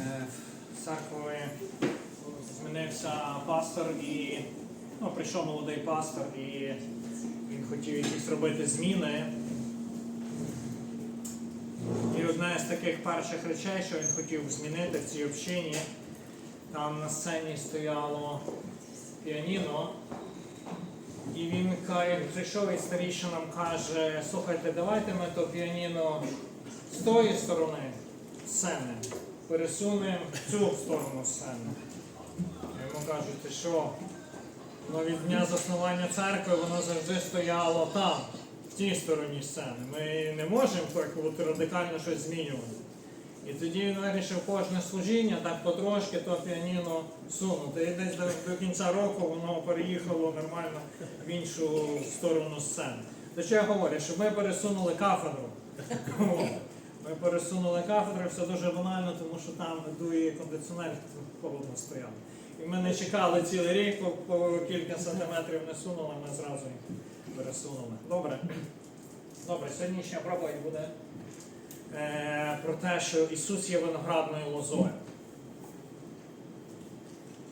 Е, В церкві змінився пастор і ну, прийшов молодий пастор і він хотів якісь робити зміни. І одна з таких перших речей, що він хотів змінити в цій общині, там на сцені стояло піаніно. І він прийшов і старішинам каже, слухайте, давайте ми то піаніно з тої сторони сцени пересунемо в цю сторону сцени. А Йому кажуть, що? Ну, від дня заснування церкви воно завжди стояло там, в тій стороні сцени. Ми не можемо так радикально щось змінювати. І тоді він вирішив кожне служіння так потрошки то піаніно сунути. І десь до, до кінця року воно переїхало нормально в іншу сторону сцени. До чого я говорю, що ми пересунули кафедру. Ми пересунули кафедру, все дуже банально, тому що там дує кондиціонер, холодно стояв. І ми не чекали цілий рік, по, кілька сантиметрів не сунули, ми зразу їх пересунули. Добре. Добре, сьогоднішня проповідь буде е, про те, що Ісус є виноградною лозою.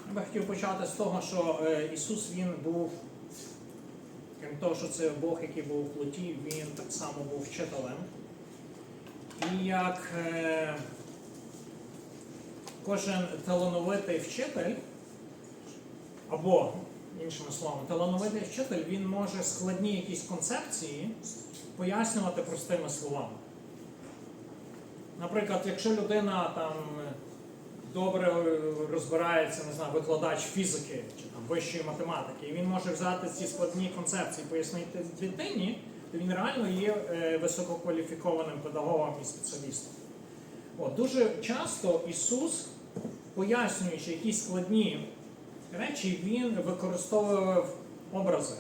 Я би хотів почати з того, що е, Ісус Він був, крім того, що це Бог, який був у плоті, Він так само був вчителем. І як е, кожен талановитий вчитель, або, іншими словами, талановитий вчитель, він може складні якісь концепції пояснювати простими словами. Наприклад, якщо людина там добре розбирається, не знаю, викладач фізики чи там вищої математики, і він може взяти ці складні концепції, і пояснити дитині, то він реально є е, висококваліфікованим педагогом і спеціалістом. От, дуже часто Ісус, пояснюючи якісь складні речі, він використовував образи,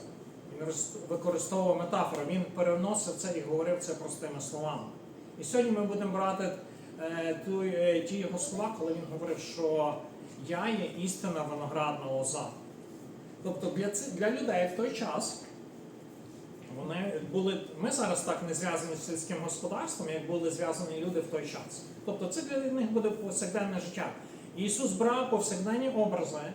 він використовував метафори, він переносив це і говорив це простими словами. І сьогодні ми будемо брати е, е, ті його слова, коли він говорив, що я є істина виноградна лоза. Тобто для, для людей в той час вони були. Ми зараз так не зв'язані з сільським господарством, як були зв'язані люди в той час. Тобто це для них буде повсякденне життя. Ісус брав повсякденні образи,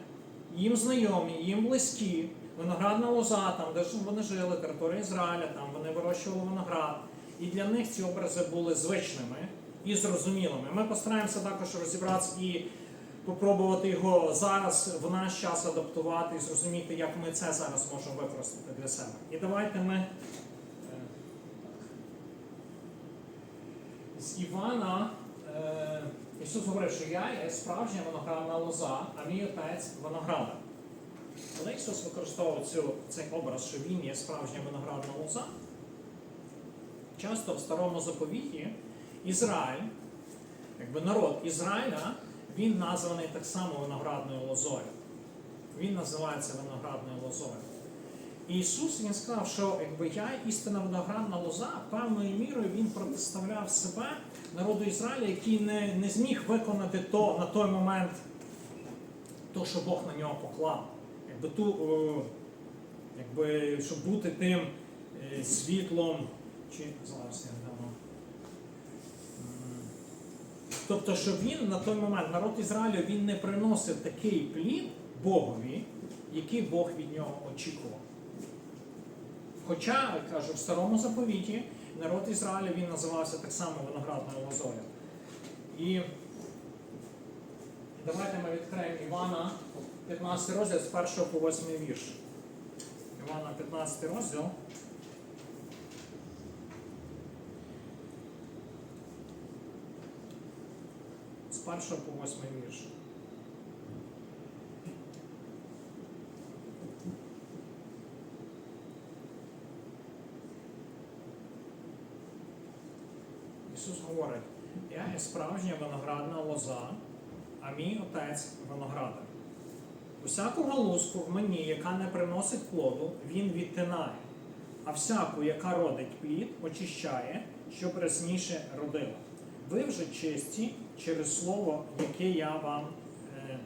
їм знайомі, їм близькі, виноградна лоза, там, де ж вони жили, територія Ізраїля, там вони вирощували виноград. І для них ці образи були звичними і зрозумілими. Ми постараємося також розібратися і попробувати його зараз в наш час адаптувати і зрозуміти, як ми це зараз можемо використати для себе. І давайте ми е, з Івана. е, Ісус говорив, що я є справжня виноградна лоза, а мій отець виноградар. Коли Ісус використовував цю, цей образ, що Він є справжня виноградна лоза, часто в старому заповіті Ізраїль, якби народ Ізраїля, він названий так само виноградною лозою. Він називається виноградною лозою. Ісус він сказав, що якби я істинна виноградна лоза, певною мірою він протиставляв себе народу Ізраїля, який не, не зміг виконати то на той момент, то, що Бог на нього поклав. Якби ту, якби, щоб бути тим е, світлом, чи зараз я Тобто, що він на той момент, народ Ізраїлю, він не приносив такий плід Богові, який Бог від нього очікував. Хоча, кажу, в старому заповіті народ Ізраїля він називався так само виноградною лозою. І давайте ми відкриємо Івана 15 розділ з 1 по 8 вірш. Івана 15 розділ. 1 по 8 вірш. Ісус говорить, я є справжня виноградна лоза, а мій отець виноградар. Усяку галузку в мені, яка не приносить плоду, він відтинає, а всяку, яка родить плід, очищає, щоб рясніше родила. Ви вже чисті через слово, яке я вам е,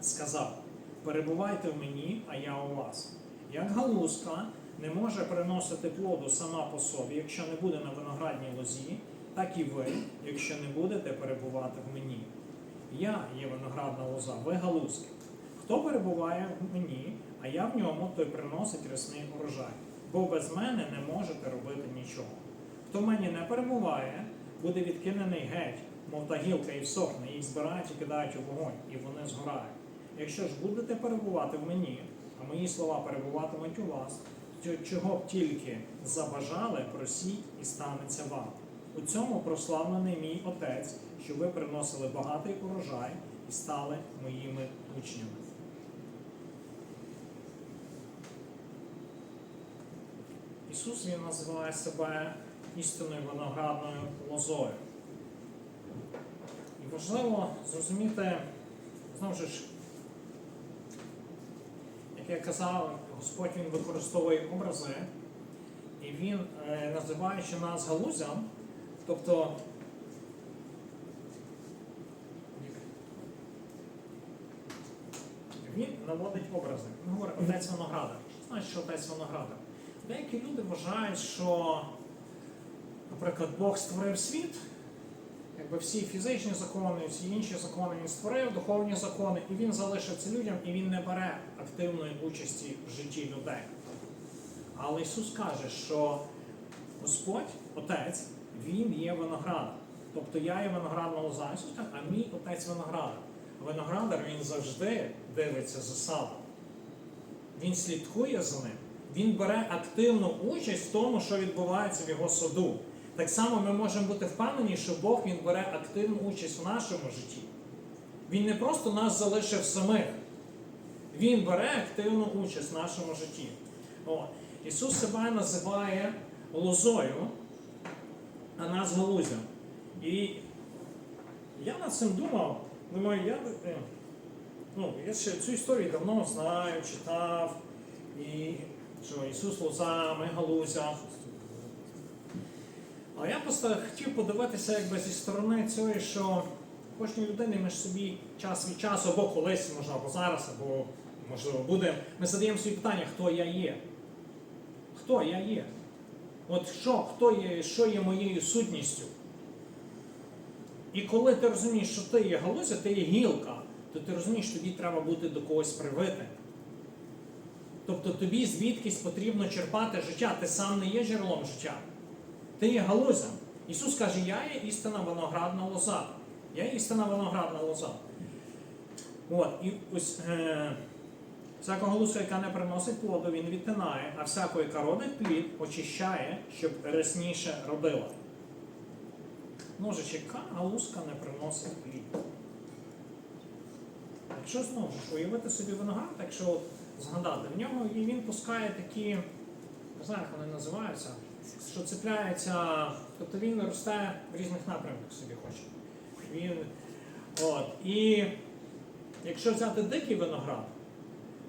сказав. Перебувайте в мені, а я у вас. Як галузка не може приносити плоду сама по собі, якщо не буде на виноградній лозі, так і ви, якщо не будете перебувати в мені. Я є виноградна лоза, ви галузки. Хто перебуває в мені, а я в ньому, той приносить рясний урожай. Бо без мене не можете робити нічого. Хто в мені не перебуває, буде відкинений геть, мов та гілка і всохне, їх збирають і кидають у вогонь, і вони згорають. Якщо ж будете перебувати в мені, а мої слова перебуватимуть у вас, то чого б тільки забажали, просіть і станеться вам. У цьому прославлений мій Отець, що ви приносили багатий урожай і стали моїми учнями. Ісус Він називає себе істинною виноградною лозою. І важливо зрозуміти, знову ж, як я казав, Господь Він використовує образи, і Він, е, називаючи нас галузям, тобто він наводить образи. Він говорить отець виноградар. Що значить, що отець виноградар? Деякі люди вважають, що, наприклад, Бог створив світ, якби всі фізичні закони, всі інші закони він створив, духовні закони, і він залишив це людям, і він не бере активної участі в житті людей. Але Ісус каже, що Господь, Отець, Він є виноградар. Тобто я є виноградна лоза, а мій отець виноградар. Виноградар він завжди дивиться за садом. Він слідкує за ним. Він бере активну участь в тому, що відбувається в його саду. Так само ми можемо бути впевнені, що Бог він бере активну участь в нашому житті. Він не просто нас залишив самих, Він бере активну участь в нашому житті. О, Ісус себе називає лозою, а нас галузям. І я над цим думав, думаю, я, е, ну, я ще цю історію давно знаю, читав, і що Ісус лоза, ми галузя. А я просто хотів подивитися якби зі сторони цієї, що кожній людині ми ж собі час від часу, або колись, можливо, або зараз, або можливо буде, ми задаємо собі питання, хто я є. Хто я є? От що, хто є, що є моєю сутністю? І коли ти розумієш, що ти є галузя, ти є гілка, то ти розумієш, що тобі треба бути до когось привити. Тобто тобі звідкись потрібно черпати життя, ти сам не є джерелом життя. Ти є галузя. Ісус каже, я є істина виноградна лоза. Я є істина виноградна лоза. От, і ось е, всяка галузя, яка не приносить плоду, він відтинає, а всяку, яка родить плід, очищає, щоб рясніше родила. Ну ж, яка галузка не приносить плід? Якщо знову ж уявити собі виноград, якщо от згадати, в нього і він пускає такі, не знаю, як вони називаються, що цепляється, тобто він росте в різних напрямках собі хоче. Він, от, і якщо взяти дикий виноград,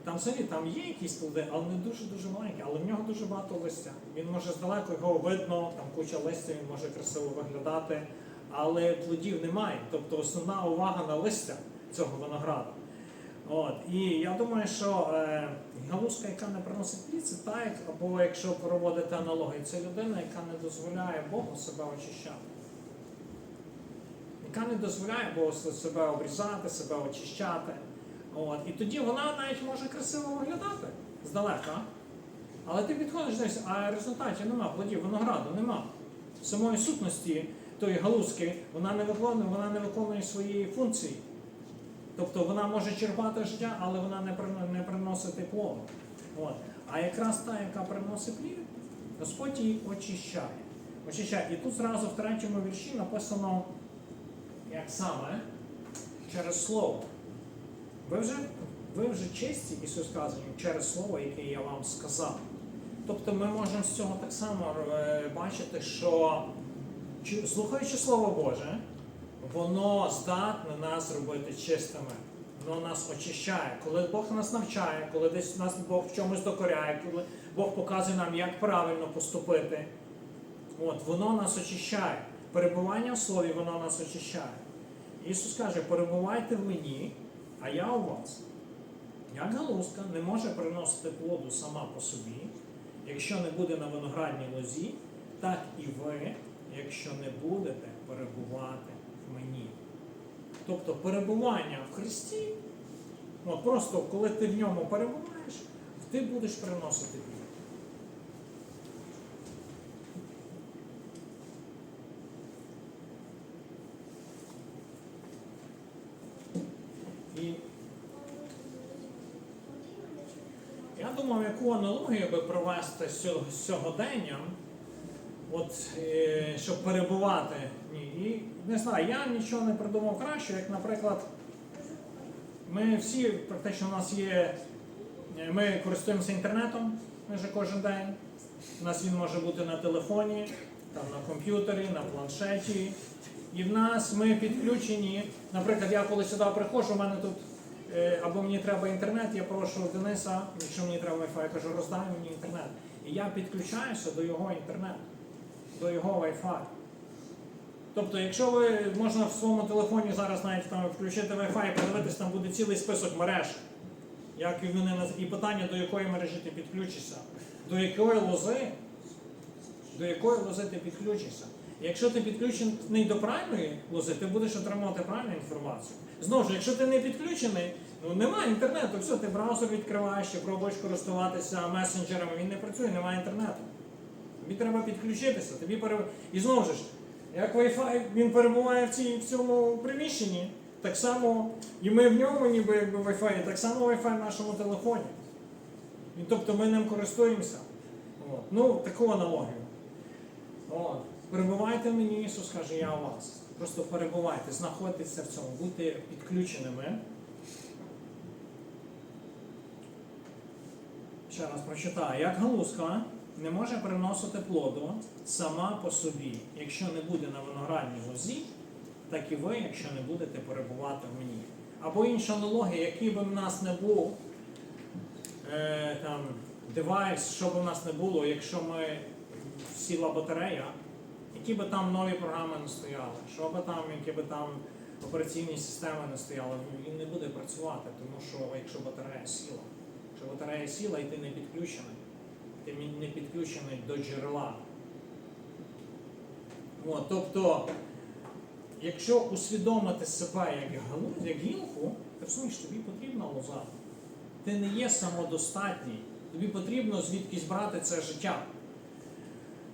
там взагалі там є якісь плоди, але не дуже-дуже маленькі, але в нього дуже багато листя. Він може здалеку його видно, там куча листя, він може красиво виглядати, але плодів немає. Тобто основна увага на листя цього винограду. От, і я думаю, що е, галузка, яка не приносить плід, це та, як- або якщо проводити аналогію, це людина, яка не дозволяє Богу себе очищати. Яка не дозволяє Богу себе обрізати, себе очищати. От, і тоді вона навіть може красиво виглядати здалека. Але ти підходиш десь, а в результаті нема плодів винограду, нема. Самої сутності тої галузки вона не виконує, вона не виконує свої функції. Тобто вона може черпати життя, але вона не, не приносить плоду. От. А якраз та, яка приносить плід, Господь її очищає. очищає. І тут зразу в третьому вірші написано, як саме, через слово. Ви вже, ви вже чисті, Ісус каже, через слово, яке я вам сказав. Тобто ми можемо з цього так само е, бачити, що слухаючи Слово Боже, воно здатне нас робити чистими. Воно нас очищає. Коли Бог нас навчає, коли десь нас Бог в чомусь докоряє, коли Бог показує нам, як правильно поступити, от, воно нас очищає. Перебування в слові, воно нас очищає. Ісус каже, перебувайте в мені, а я у вас. Як галузка не може приносити плоду сама по собі, якщо не буде на виноградній лозі, так і ви, якщо не будете перебувати мені. Тобто перебування в Христі, от просто коли ти в ньому перебуваєш, ти будеш приносити. І я думав, яку аналогію би провести з сьогоденням, от, е, щоб перебувати. в ній. І не знаю, я нічого не придумав краще, як, наприклад, ми всі, практично у нас є, е, ми користуємося інтернетом майже кожен день. У нас він може бути на телефоні, там, на комп'ютері, на планшеті. І в нас ми підключені. Наприклад, я коли сюди приходжу, у мене тут е, або мені треба інтернет, я прошу Дениса, якщо мені треба Wi-Fi, я кажу, роздай мені інтернет. І я підключаюся до його інтернету, до його Wi-Fi. Тобто, якщо ви можна в своєму телефоні зараз навіть там включити Wi-Fi і подивитись, там буде цілий список мереж. Як і вони і питання, до якої мережі ти підключишся, до якої лози, до якої лози ти підключишся. Якщо ти підключений до правильної лози, ти будеш отримувати правильну інформацію. Знову ж, якщо ти не підключений, ну немає інтернету, все, ти браузер відкриваєш, чи пробуєш користуватися месенджерами, він не працює, немає інтернету. Тобі треба підключитися. Тобі пере... І знову ж, як Wi-Fi він перебуває в, цій, в цьому приміщенні, так само і ми в ньому, ніби якби Wi-Fi, так само Wi-Fi в нашому телефоні. І, тобто ми ним користуємося. От. Ну, таку аналогію. Перебувайте мені, Ісус каже, я у вас. Просто перебувайте, знаходьтеся в цьому, будьте підключеними. Ще раз прочитаю. Як галузка не може приносити плоду сама по собі, якщо не буде на виноградній лозі, так і ви, якщо не будете перебувати в мені. Або інша аналогія, який би в нас не був е, там, девайс, що б у нас не було, якщо ми сіла батарея, які би там нові програми не стояли, що би там, які би там операційні системи не стояли, він не буде працювати, тому що якщо батарея сіла, якщо батарея сіла і ти не підключений, ти не підключений до джерела. От, тобто, якщо усвідомити себе як галузь, як гілку, ти розумієш, тобі потрібна лоза. Ти не є самодостатній. Тобі потрібно звідкись брати це життя.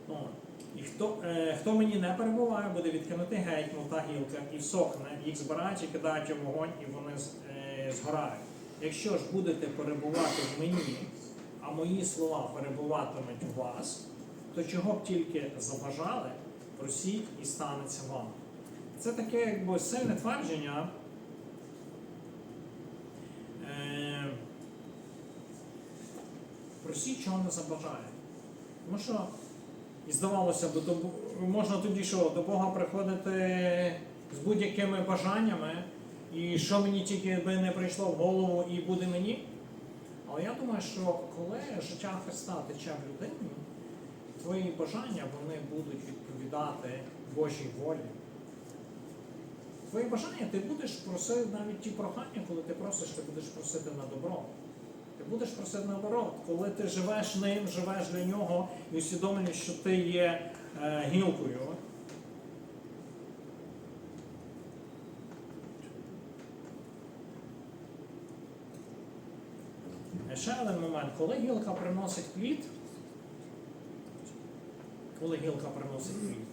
От. І хто, е, хто мені не перебуває, буде відкинути геть, мов та гілка, і всохне, їх збирають і кидають у вогонь, і вони е, згорають. Якщо ж будете перебувати в мені, а мої слова перебуватимуть у вас, то чого б тільки забажали, просіть і станеться вам. Це таке якби сильне твердження. Е, просіть, чого не забажає. Тому що, і здавалося б, до, можна тоді що, до Бога приходити з будь-якими бажаннями, і що мені тільки би не прийшло в голову і буде мені. Але я думаю, що коли життя Христа тече в людині, твої бажання вони будуть відповідати Божій волі. Твої бажання ти будеш просити навіть ті прохання, коли ти просиш, ти будеш просити на добро. Ти будеш просити наоборот, коли ти живеш ним, живеш для нього і усвідомлюєш, що ти є е, гілкою. Ще один момент, коли гілка приносить плід, коли гілка приносить плід,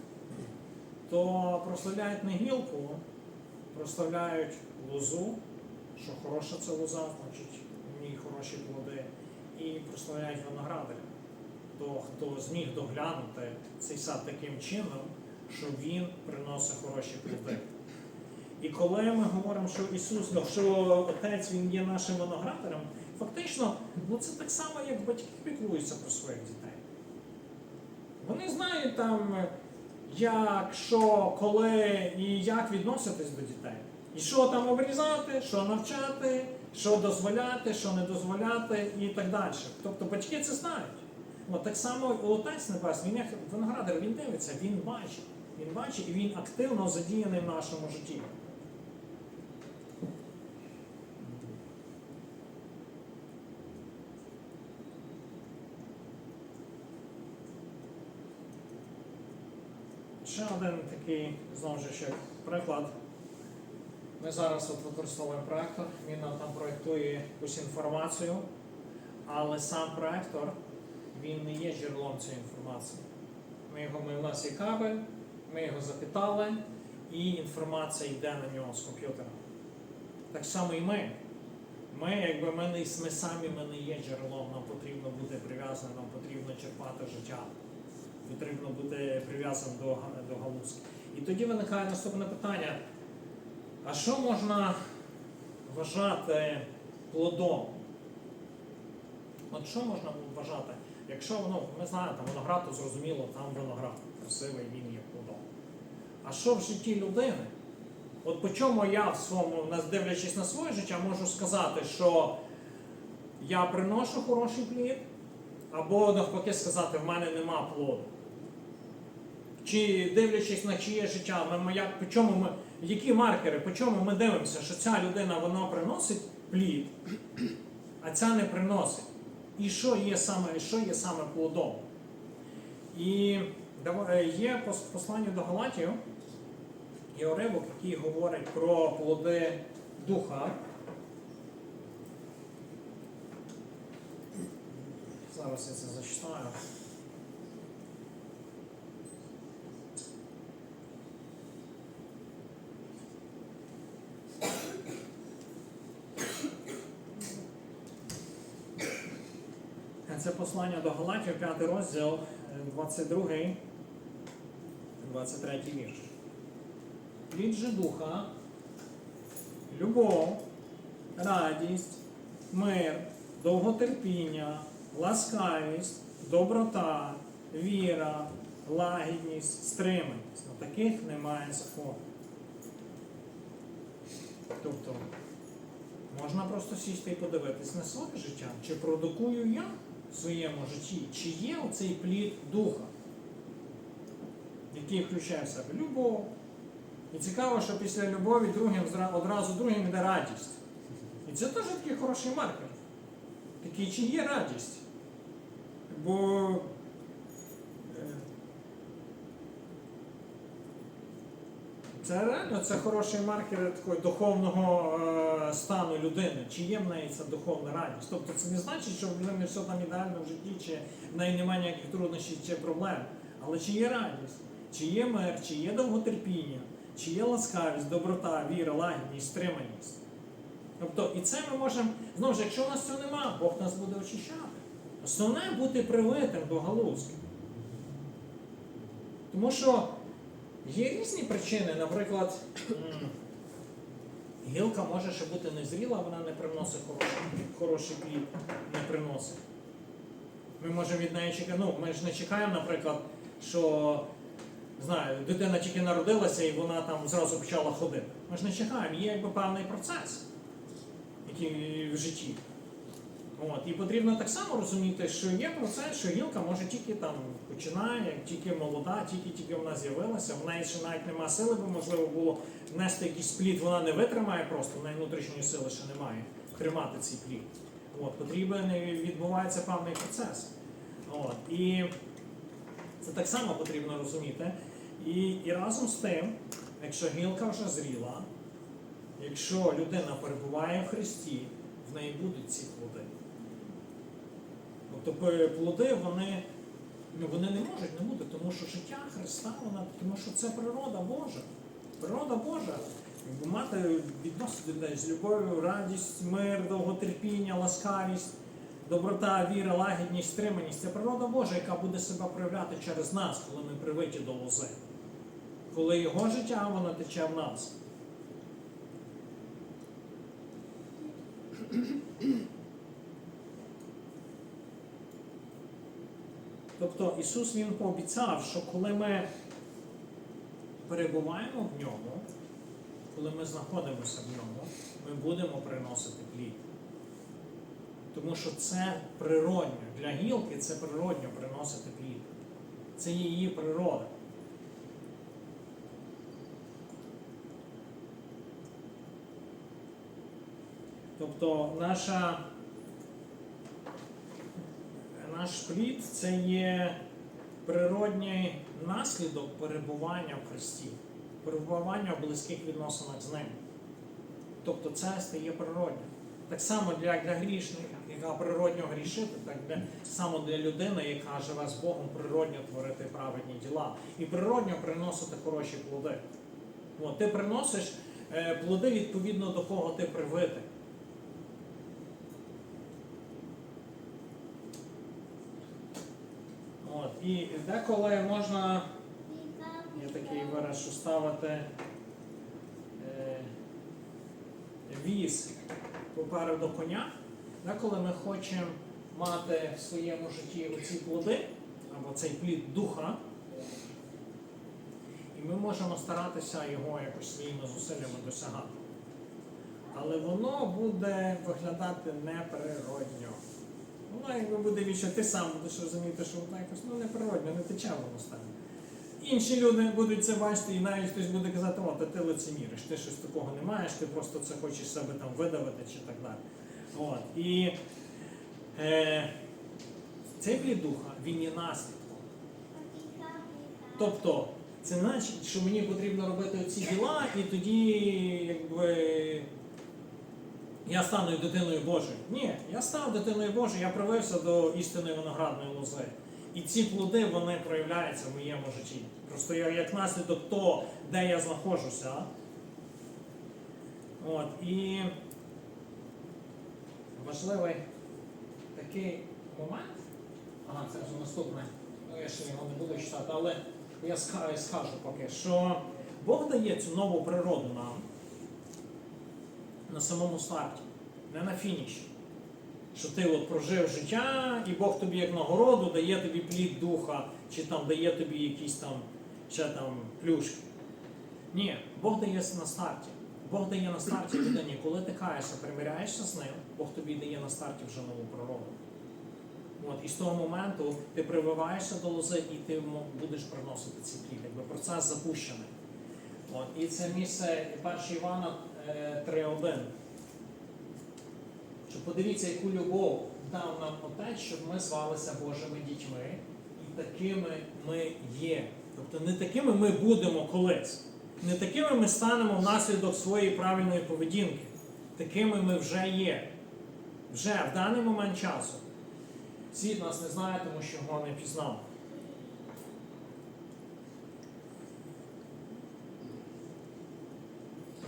то прославляють не гілку, прославляють лозу, що хороша це лоза, значить в ній хороші плоди, і прославляють виноградаря. То, хто зміг доглянути цей сад таким чином, що він приносить хороші плоди. І коли ми говоримо, що Ісус, що Отець Він є нашим виноградарем, фактично, ну це так само, як батьки піклуються про своїх дітей. Вони знають там, як, що, коли і як відноситись до дітей. І що там обрізати, що навчати, що дозволяти, що не дозволяти і так далі. Тобто батьки це знають. От так само Отець Небесний, він як виноградар, він дивиться, він бачить. Він бачить і він активно задіяний в нашому житті. Ще один такий, знову ж ще приклад. Ми зараз от використовуємо проектор, він нам там проєктує якусь інформацію, але сам проектор він не є джерелом цієї інформації. Ми його, ми, у нас є кабель, ми його запитали, і інформація йде на нього з комп'ютера. Так само і ми. Ми, якби ми, не, ми самі ми не є джерелом, нам потрібно бути прив'язаним, нам потрібно черпати життя, потрібно бути прив'язаним до, до галузки. І тоді виникає наступне питання: а що можна вважати плодом? От що можна вважати? Якщо ну, ми знаємо, там виноград, то зрозуміло, там виноград красивий, він є плодом. А що в житті людини? От по чому я в своєму, дивлячись на своє життя, можу сказати, що я приношу хороший плід, або навпаки сказати, в мене нема плоду. Чи дивлячись на чиє життя, ми, ми як, по чому ми, які маркери, по чому ми дивимося, що ця людина вона приносить плід, а ця не приносить. І що є саме, що є саме плодом? І е, є пос- в посланні до Галатів, є уривок, який говорить про плоди духа. Зараз я це зачитаю. Це послання до Галатів, 5 розділ, е, 22, 23 вірш. Плід же духа, любов, радість, мир, довготерпіння, ласкавість, доброта, віра, лагідність, стриманість. На таких немає закону. Тобто, можна просто сісти і подивитись на своє життя, чи продукую я своєму житті, чи є оцей плід духа, який включає в себе любов. І цікаво, що після любові другим одразу другим йде радість. І це теж такий хороший маркер. Такий, чи є радість. Бо це реально це хороший маркер такого духовного е, стану людини. Чи є в неї ця духовна радість? Тобто це не значить, що в людини все там ідеально в житті, чи в неї немає ніяких труднощів чи проблем. Але чи є радість, чи є мир, чи є довготерпіння, чи є ласкавість, доброта, віра, лагідність, стриманість. Тобто, і це ми можемо, знову ж, якщо у нас цього нема, Бог нас буде очищати. Основне бути привитим до галузки. Тому що є різні причини, наприклад, гілка може ще бути незріла, вона не приносить хороший, хороший плід, не приносить. Ми можемо від неї чекати. Ну, ми ж не чекаємо, наприклад, що знаю, дитина тільки народилася і вона там зразу почала ходити. Ми ж не чекаємо, є якби певний процес, який в житті. От, і потрібно так само розуміти, що є процес, що гілка може тільки там починає, тільки молода, тільки-тільки вона з'явилася, в неї ще навіть нема сили, бо можливо було нести якийсь плід, вона не витримає просто, в неї внутрішньої сили ще немає тримати цей плід. От, потрібен відбувається певний процес. От, і це так само потрібно розуміти. І, і разом з тим, якщо гілка вже зріла, якщо людина перебуває в Христі, в неї будуть ці плоди. Тобто плоди вони, ну, вони не можуть не бути, тому що життя Христа, вона, тому що це природа Божа. Природа Божа. Мати відносить людей з любов'ю, радість, мир, довготерпіння, ласкавість, доброта, віра, лагідність, стриманість. Це природа Божа, яка буде себе проявляти через нас, коли ми привиті до лози. Коли його життя, воно тече в нас. Тобто Ісус Він пообіцяв, що коли ми перебуваємо в ньому, коли ми знаходимося в ньому, ми будемо приносити плід. Тому що це природньо. Для гілки це природньо приносити плід. Це її природа. Тобто наша, наш плід це є природній наслідок перебування в Христі, перебування в близьких відносинах з ним. Тобто це стає природнім. Так само для, для грішника, яка природньо грішити, так для, само для людини, яка живе з Богом, природньо творити праведні діла. І природньо приносити хороші плоди. От, ти приносиш е, плоди відповідно до кого ти привитий. От, і деколи можна, є такий вираз, що ставити е, віз попереду коня. Деколи ми хочемо мати в своєму житті оці плоди, або цей плід духа, і ми можемо старатися його якось своїми зусиллями досягати. Але воно буде виглядати неприродньо. Воно якби буде відчути, ти сам будеш розуміти, що воно якось ну, неприродньо, не тече воно стане. Інші люди будуть це бачити, і навіть хтось буде казати, о, та ти лицеміриш, ти щось такого не маєш, ти просто це хочеш себе там видавити чи так далі. От. І е, цей плід духа, він є наслідком. Тобто, це значить, що мені потрібно робити ці діла, і тоді якби я стану дитиною Божою. Ні, я став дитиною Божою, я привився до істинної виноградної лози. І ці плоди вони проявляються в моєму житті. Просто я як наслідок того, де я знаходжуся. От, і важливий такий момент. Ага, це вже наступне. Ну, я ще його не буду читати, але я скажу поки, що Бог дає цю нову природу нам на самому старті, не на фініші. Що ти от прожив життя, і Бог тобі як нагороду дає тобі плід духа, чи там дає тобі якісь там ще там плюшки. Ні, Бог дає на старті. Бог дає на старті людині, коли ти каєшся, примиряєшся з ним, Бог тобі дає на старті вже нову природу. От, і з того моменту ти прививаєшся до лози і ти будеш приносити ці плід. Якби процес запущений. От, і це місце 1 Івана 3.1. Що подивіться, яку любов дав нам Отець, щоб ми звалися Божими дітьми, і такими ми є. Тобто не такими ми будемо колись, не такими ми станемо внаслідок своєї правильної поведінки. Такими ми вже є. Вже в даний момент часу. Світ нас не знає, тому що його не пізнав.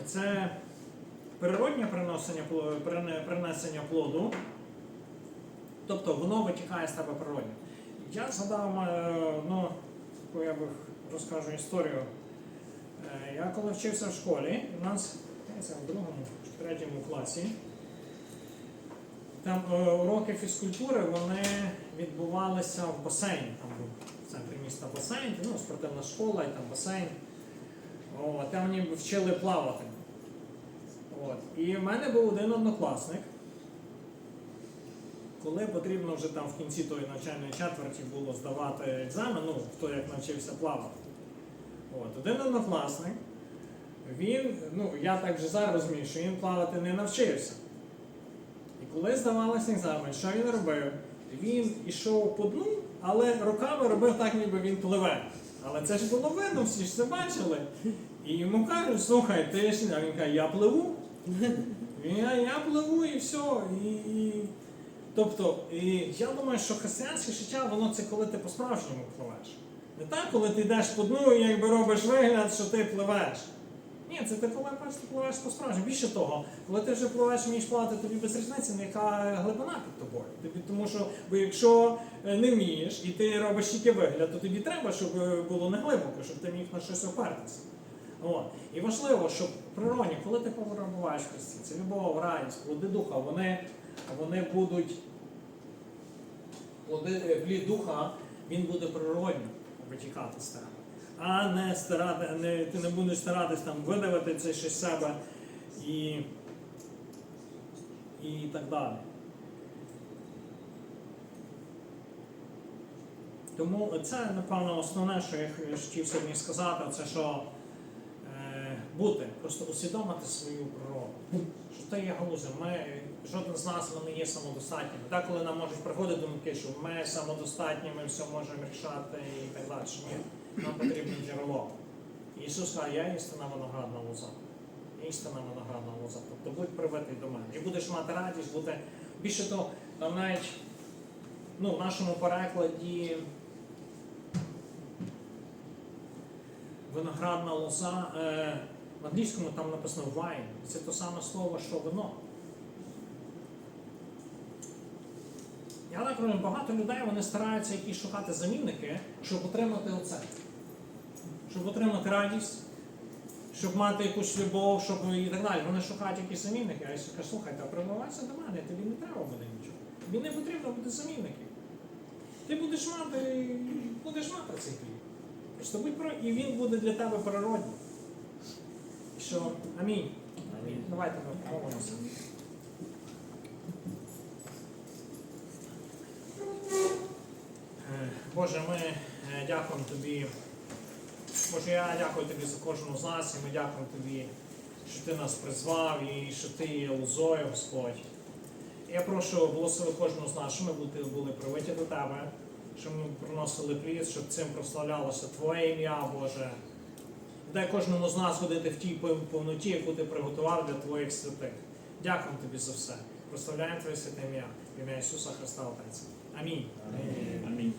Це природнє принесення плоду, тобто воно витікає з тебе природньо. Я згадав, е, ну, я би розкажу історію. Е, Я коли вчився в школі, у нас в другому чи третьому класі, там е, уроки фізкультури вони відбувалися в басейні. Там був в центрі міста басейн, ну, спортивна школа і там басейн. О, там мені вчили плавати. От. І в мене був один однокласник. Коли потрібно вже там в кінці тої навчальної четверті було здавати екзамен, ну, хто як навчився плавати. От. Один однокласник, він, ну, я так вже зараз розумію, що він плавати не навчився. І коли здавалося екзамен, що він робив? Він ішов по дну, але руками робив так, ніби він пливе. Але це ж було видно, всі ж це бачили. І йому кажуть, слухай, ти ж а він каже, я пливу. Він, я, я пливу і все. І. Тобто, і я думаю, що християнське життя, воно це коли ти по-справжньому пливеш. Не так, коли ти йдеш по дну і якби робиш вигляд, що ти пливеш. Ні, це ти коли просто пливеш по-справжньому. Більше того, коли ти вже пливеш вмієш плавати, тобі без різниці, яка глибина під тобою. Тобі, тому що, бо якщо е, не вмієш і ти робиш тільки вигляд, то тобі треба, щоб е, було не глибоко, щоб ти міг на щось опертися. От. І важливо, щоб природні, коли ти перебуваєш в Христі, це любов, радість, плоди духа, вони, вони будуть плоди, е, плід духа, він буде природньо витікати з тебе. А не старати, не, ти не будеш старатись там видавити це щось з себе і, і так далі. Тому це, напевно, основне, що я хотів сьогодні сказати, це що бути, просто усвідомити свою природу. Що ти є галузем. Ми, жоден з нас ми не є самодостатніми. Так, коли нам можуть приходити думки, що ми самодостатні, ми все можемо рішати і так далі. Ні, нам потрібне джерело. Ісус каже, я істина виноградна лоза. Істина виноградна лоза. Тобто будь привитий до мене. І будеш мати радість, бути. Більше того, навіть ну, в нашому перекладі виноградна лоза. Е, в англійському там написано wine. Це те саме слово, що вино. Я так розумію, багато людей вони стараються якісь шукати замінники, щоб отримати оце. Щоб отримати радість, щоб мати якусь любов, щоб і так далі. Вони шукають якісь замінники. А я кажу, слухайте, а примивайся до мене, тобі не треба буде нічого. Тобі не потрібно буде замінників. Ти будеш мати, будеш мати цей хліб. І він буде для тебе природній. Що амінь. Амінь. Давайте ми помолимося. Е, Боже, ми е, дякуємо тобі. Боже, я дякую тобі за кожного з нас, і ми дякуємо тобі, що ти нас призвав і що ти є лозою, Господь. Я прошу благослови кожного з нас, що ми були, були привиті до тебе, щоб ми приносили плід, щоб цим прославлялося Твоє ім'я, Боже. Дай кожному з нас ходити в тій повноті, яку ти приготував для Твоїх святих. Дякуємо тобі за все. Прославляємо Твоє святе ім'я. Ім'я Ісуса Христа Отець. Амінь. Амінь.